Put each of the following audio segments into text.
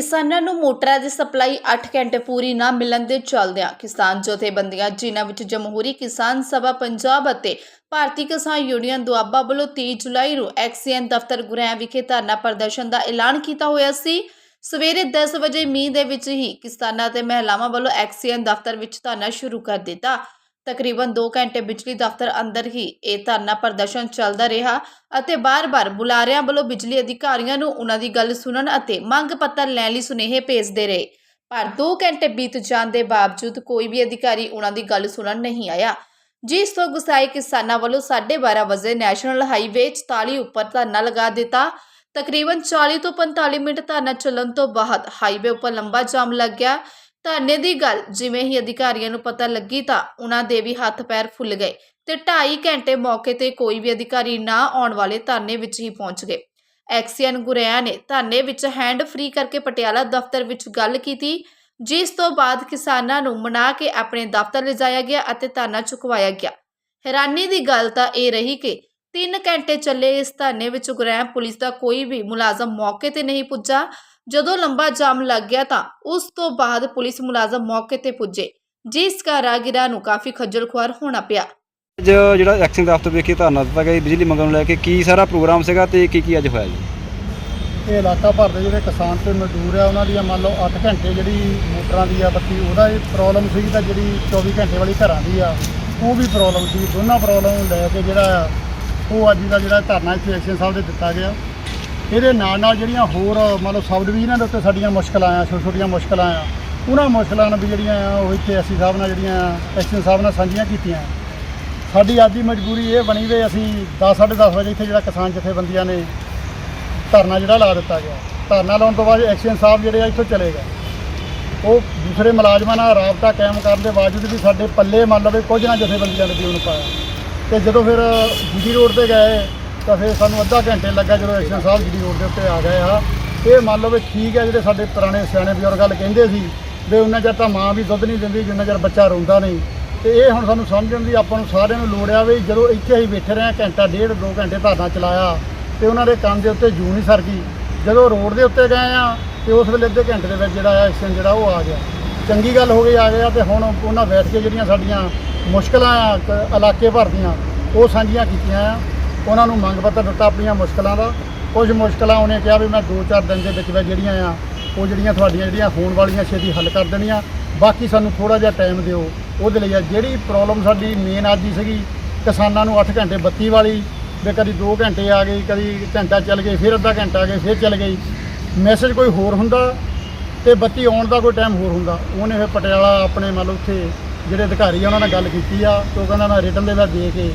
ਕਿਸਾਨਾਂ ਨੂੰ ਮੋਟਰਾਂ ਦੀ ਸਪਲਾਈ 8 ਘੰਟੇ ਪੂਰੀ ਨਾ ਮਿਲਣ ਦੇ ਚੱਲਦਿਆਂ ਕਿਸਾਨ ਜਥੇਬੰਦੀਆਂ ਜਿਨ੍ਹਾਂ ਵਿੱਚ ਜਮਹੂਰੀ ਕਿਸਾਨ ਸਭਾ ਪੰਜਾਬ ਅਤੇ ਭਾਰਤੀ ਕਿਸਾਨ ਯੂਨੀਅਨ ਦੁਆਬਾ ਵੱਲੋਂ 30 ਜੁਲਾਈ ਨੂੰ ਐਕਸੀਐਨ ਦਫ਼ਤਰ ਗੁਰੈਂ ਵਿਖੇ ਧਰਨਾ ਪ੍ਰਦਰਸ਼ਨ ਦਾ ਐਲਾਨ ਕੀਤਾ ਹੋਇਆ ਸੀ। ਸਵੇਰੇ 10 ਵਜੇ ਮੀਂਹ ਦੇ ਵਿੱਚ ਹੀ ਕਿਸਾਨਾਂ ਤੇ ਮਹਿਲਾਵਾਂ ਵੱਲੋਂ ਐਕਸੀਐਨ ਦਫ਼ਤਰ ਵਿੱਚ ਧਰਨਾ ਸ਼ੁਰੂ ਕਰ ਦਿੱਤਾ। ਤਕਰੀਬਨ 2 ਘੰਟੇ ਬਿਜਲੀ ਦਫ਼ਤਰ ਅੰਦਰ ਹੀ ਇਹ ਧਰਨਾ ਪ੍ਰਦਰਸ਼ਨ ਚੱਲਦਾ ਰਿਹਾ ਅਤੇ ਬਾਰ-ਬਾਰ ਬੁਲਾਰਿਆਂ ਵੱਲੋਂ ਬਿਜਲੀ ਅਧਿਕਾਰੀਆਂ ਨੂੰ ਉਹਨਾਂ ਦੀ ਗੱਲ ਸੁਣਨ ਅਤੇ ਮੰਗ ਪੱਤਰ ਲੈਣ ਲਈ ਸੁਨੇਹੇ ਭੇਜਦੇ ਰਹੇ। ਪਰ 2 ਘੰਟੇ ਬੀਤ ਜਾਣ ਦੇ ਬਾਵਜੂਦ ਕੋਈ ਵੀ ਅਧਿਕਾਰੀ ਉਹਨਾਂ ਦੀ ਗੱਲ ਸੁਣਨ ਨਹੀਂ ਆਇਆ। ਜਿਸ ਤੋਂ ਗੁਸਾਏ ਕਿਸਾਨਾਂ ਵੱਲੋਂ 12:30 ਵਜੇ ਨੈਸ਼ਨਲ ਹਾਈਵੇ 44 ਉੱਪਰ ਧਰਨਾ ਲਗਾ ਦਿੱਤਾ। ਤਕਰੀਬਨ 40 ਤੋਂ 45 ਮਿੰਟ ਧਰਨਾ ਚੱਲਣ ਤੋਂ ਬਾਅਦ ਹਾਈਵੇ ਉੱਪਰ ਲੰਬਾ ਜਾਮ ਲੱਗ ਗਿਆ। ਧਰਨੇ ਦੀ ਗੱਲ ਜਿਵੇਂ ਹੀ ਅਧਿਕਾਰੀਆਂ ਨੂੰ ਪਤਾ ਲੱਗੀ ਤਾਂ ਉਹਨਾਂ ਦੇ ਵੀ ਹੱਥ ਪੈਰ ਫੁੱਲ ਗਏ ਤੇ 2.5 ਘੰਟੇ ਮੌਕੇ ਤੇ ਕੋਈ ਵੀ ਅਧਿਕਾਰੀ ਨਾ ਆਉਣ ਵਾਲੇ ਧਰਨੇ ਵਿੱਚ ਹੀ ਪਹੁੰਚ ਗਏ। ਐਕਸੀਅਨ ਗੁਰੇਆ ਨੇ ਧਰਨੇ ਵਿੱਚ ਹੈਂਡ ਫ੍ਰੀ ਕਰਕੇ ਪਟਿਆਲਾ ਦਫ਼ਤਰ ਵਿੱਚ ਗੱਲ ਕੀਤੀ, ਜਿਸ ਤੋਂ ਬਾਅਦ ਕਿਸਾਨਾਂ ਨੂੰ ਮਨਾ ਕੇ ਆਪਣੇ ਦਫ਼ਤਰ ਲਿਜਾਇਆ ਗਿਆ ਅਤੇ ਧਰਨਾ ਚੁਕਵਾਇਆ ਗਿਆ। ਹੈਰਾਨੀ ਦੀ ਗੱਲ ਤਾਂ ਇਹ ਰਹੀ ਕਿ 3 ਘੰਟੇ ਚੱਲੇ ਇਸ ਧਰਨੇ ਵਿੱਚ ਗੁਰੈਮ ਪੁਲਿਸ ਦਾ ਕੋਈ ਵੀ ਮੁਲਾਜ਼ਮ ਮੌਕੇ ਤੇ ਨਹੀਂ ਪੁੱਜਾ ਜਦੋਂ ਲੰਬਾ ਜਾਮ ਲੱਗ ਗਿਆ ਤਾਂ ਉਸ ਤੋਂ ਬਾਅਦ ਪੁਲਿਸ ਮੁਲਾਜ਼ਮ ਮੌਕੇ ਤੇ ਪੁੱਜੇ ਜਿਸ ਕਾਰਨ ਰਾਹਗੀਰਾਂ ਨੂੰ ਕਾਫੀ ਖੱਜਲ ਖੁਆਰ ਹੋਣਾ ਪਿਆ। ਅੱਜ ਜਿਹੜਾ ਐਕਸ਼ਨ ਦਫ਼ਤਰ ਵਿਖੇ ਧਰਨਾ ਦਿੱਤਾ ਗਿਆ ਜੀ ਬਿਜਲੀ ਮੰਗਣ ਨੂੰ ਲੈ ਕੇ ਕੀ ਸਾਰਾ ਪ੍ਰੋਗਰਾਮ ਸੀਗਾ ਤੇ ਕੀ ਕੀ ਅੱਜ ਹੋਇਆ ਜੀ? ਇਹ ਇਲਾਕਾ ਭਰ ਦੇ ਜਿਹੜੇ ਕਿਸਾਨ ਤੇ ਮਜ਼ਦੂਰ ਆ ਉਹਨਾਂ ਦੀਆਂ ਮੰਨ ਲਓ 8 ਘੰਟੇ ਜਿਹੜੀ ਮੋਟਰਾਂ ਦੀ ਆ ਬੱਤੀ ਉਹਦਾ ਇਹ ਪ੍ਰੋਬਲਮ ਸੀ ਤਾਂ ਜਿਹੜੀ 24 ਘੰਟੇ ਵਾਲੀ ਘਰਾਂ ਦੀ ਆ ਉਹ ਵੀ ਪ੍ਰੋਬਲਮ ਸੀ। ਦੋਨਾਂ ਪ੍ਰੋਬਲਮ ਨੂੰ ਲੈ ਕੇ ਜਿਹੜਾ ਉਹ ਅੱਜ ਦਾ ਜਿਹੜਾ ਧਰਨਾ ਇੱਥੇ ਐਕਸ਼ਨ ਸਾਹਿਬ ਦੇ ਦਿੱਤਾ ਗਿਆ। ਇਹਦੇ ਨਾਲ ਨਾਲ ਜਿਹੜੀਆਂ ਹੋਰ, ਮਤਲਬ ਸਬ ਡਿਵੀਜ਼ਨਾਂ ਦੇ ਉੱਤੇ ਸਾਡੀਆਂ ਮੁਸ਼ਕਲਾਂ ਆ, ਛੋਟੀਆਂ ਛੋਟੀਆਂ ਮੁਸ਼ਕਲਾਂ ਆ, ਉਹਨਾਂ ਮੁਸ਼ਕਲਾਂ ਨੂੰ ਵੀ ਜਿਹੜੀਆਂ ਆ, ਉਹ ਇੱਥੇ ਅਸੀਂ ਸਾਹਿਬ ਨਾਲ ਜਿਹੜੀਆਂ ਐਕਸ਼ਨ ਸਾਹਿਬ ਨਾਲ ਸਾਂਝੀਆਂ ਕੀਤੀਆਂ। ਸਾਡੀ ਅੱਜ ਦੀ ਮਜਬੂਰੀ ਇਹ ਬਣੀ ਵੀ ਅਸੀਂ 10 10:30 ਵਜੇ ਇੱਥੇ ਜਿਹੜਾ ਕਿਸਾਨ ਜਥੇਬੰਦੀਆਂ ਨੇ ਧਰਨਾ ਜਿਹੜਾ ਲਾ ਦਿੱਤਾ ਗਿਆ। ਧਰਨਾ ਲਾਉਣ ਤੋਂ ਬਾਅਦ ਐਕਸ਼ਨ ਸਾਹਿਬ ਜਿਹੜੇ ਆ ਇੱਥੋਂ ਚਲੇ ਗਏ। ਉਹ ਦੂਸਰੇ ਮੁਲਾਜ਼ਮਾਂ ਨਾਲ ਰਾਬਤਾ ਕਾਇਮ ਕਰਨ ਦੇ ਬਾਵਜੂਦ ਵੀ ਸਾਡੇ ਪੱਲੇ ਮੰਨ ਲਵੇ ਕੁਝ ਨਾ ਜਥੇਬੰਦੀਆਂ ਨੇ ਵੀ ਉਹਨੂੰ ਪਾਇਆ। ਤੇ ਜਦੋਂ ਫਿਰ ਜੀਡੀ ਰੋਡ ਤੇ ਗਏ ਤਾਂ ਫਿਰ ਸਾਨੂੰ ਅੱਧਾ ਘੰਟੇ ਲੱਗਾ ਜਦੋਂ ਐਕਸ਼ਨ ਸਾਹਿਬ ਜਿਹੜੀ ਰੋਡ ਦੇ ਉੱਤੇ ਆ ਗਏ ਆ। ਇਹ ਮੰਨ ਲਓ ਵੀ ਠੀਕ ਹੈ ਜਿਹੜੇ ਸਾਡੇ ਪੁਰਾਣੇ ਸਿਆਣੇ ਬਜ਼ੁਰਗ ਗੱਲ ਕਹਿੰਦੇ ਸੀ ਵੀ ਉਹਨਾਂ ਚਿਰ ਤਾਂ ਮਾਂ ਵੀ ਦੁੱਧ ਨਹੀਂ ਦਿੰਦੀ ਜਿੰਨਾ ਚਿਰ ਬੱਚਾ ਰੋਂਦਾ ਨਹੀਂ। ਤੇ ਇਹ ਹੁਣ ਸਾਨੂੰ ਸਮਝਣ ਦੀ ਆਪਾਂ ਨੂੰ ਸਾਰਿਆਂ ਨੂੰ ਲੋੜ ਆ ਵੀ ਜਦੋਂ ਇੱਥੇ ਅਸੀਂ ਬੈਠੇ ਰਹੇ ਹਾਂ, ਘੰਟਾ ਡੇਢ ਦੋ ਘੰਟੇ ਧਰਨਾ ਚਲਾਇਆ ਤੇ ਉਹਨਾਂ ਦੇ ਕੰਨ ਦੇ ਉੱਤੇ ਜੂ ਨਹੀਂ ਸਰ ਗਈ ਜਦੋਂ ਰੋਡ ਦੇ ਉੱਤੇ ਗਏ ਆ ਤੇ ਉਸ ਵੇਲੇ ਅੱਧੇ ਘੰਟੇ ਦੇ ਵਿੱਚ ਜਿਹੜਾ ਆ ਐਕਸ਼ਨ ਜਿਹੜਾ ਉਹ ਆ ਗਿਆ। ਚੰਗੀ ਗੱਲ ਹੋ ਗਈ ਆ ਗਿਆ ਤੇ ਹੁਣ ਉਹਨਾਂ ਬੈਠ ਕੇ ਜਿਹੜੀਆਂ ਸਾਡੀਆਂ ਮੁਸ਼ਕਲਾਂ ਆ ਕ- ਇਲਾਕੇ ਭਰ ਦੀਆਂ ਉਹ ਸਾਂਝੀਆਂ ਕੀਤੀਆਂ ਆ। ਉਹਨਾਂ ਨੂੰ ਮੰਗ ਪੱਤਰ ਦਿੱਤਾ ਆਪਣੀਆਂ ਮੁਸ਼ਕਲਾਂ ਦਾ। ਕੁਝ ਮੁਸ਼ਕਲਾਂ ਉਹਨੇ ਕਿਹਾ ਵੀ ਮੈਂ 2-4 ਦਿਨ ਦੇ ਵਿੱਚ ਵਿੱਚ ਜਿਹੜੀਆਂ ਆ, ਉਹ ਜਿਹੜੀਆਂ ਤੁਹਾਡੀਆਂ ਜਿਹੜੀਆਂ ਹੋਣ ਵਾਲੀਆਂ ਛੇਤੀ ਹੱਲ ਕਰ ਦੇਣੀਆਂ। ਬਾਕੀ ਸਾਨੂੰ ਥੋੜਾ ਜਿਹਾ ਟਾਈਮ ਦਿਓ। ਉਹਦੇ ਲਈ ਆ ਜਿਹੜੀ ਪ੍ਰੋਬਲਮ ਸਾਡੀ ਮੇਨ ਅੱਜ ਦੀ ਸੀਗੀ, ਕਿਸਾਨਾਂ ਨੂੰ 8 ਘੰਟੇ ਬੱਤੀ ਵਾਲੀ, ਵੀ ਕਦੀ 2 ਘੰਟੇ ਆ ਗਈ ਕਦੀ ਘੰਟਾ ਚੱਲ ਗਈ ਫਿਰ ਅੱਧਾ ਘੰਟਾ ਆ ਗਈ ਫਿਰ ਚੱਲ ਗਈ। ਮੈਸੇਜ ਕੋਈ ਹੋਰ ਹੁੰਦਾ ਤੇ ਬੱਤੀ ਆਉਣ ਦਾ ਕੋਈ ਟਾਈਮ ਹੋਰ ਹੁੰਦਾ। ਉਹਨੇ ਫਿਰ ਪਟਿਆਲਾ ਆਪਣੇ ਮੰਨ ਲਓ ਉੱਥੇ ਜਿਹੜੇ ਅਧਿਕਾਰੀ ਆ, ਉਹਨਾਂ ਨਾਲ ਗੱਲ ਕੀਤੀ ਆ, ਤੇ ਉਹ ਕਹਿੰਦਾ ਮੈਂ ਰਿਟਰਨ ਦੇ ਵਿੱਚ ਦੇ ਕੇ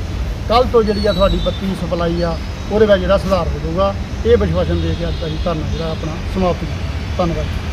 ਕੱਲ ਤੋਂ ਜਿਹੜੀ ਆ ਤੁਹਾਡੀ ਬੱਤੀ ਸਪਲਾਈ ਆ, ਉਹਦੇ ਵਿੱਚ ਜਿਹੜਾ ਸੁਧਾਰ ਹੋ ਜਾਊਗਾ ਇਹ ਵਿਸ਼ਵਾਸਨ ਦੇ ਕੇ ਅੱਜ ਅਸੀਂ ਧਰਨਾ ਜਿਹੜਾ ਆਪਣਾ ਸਮਾਪਤ ਕੀਤਾ। ਧੰਨਵਾਦ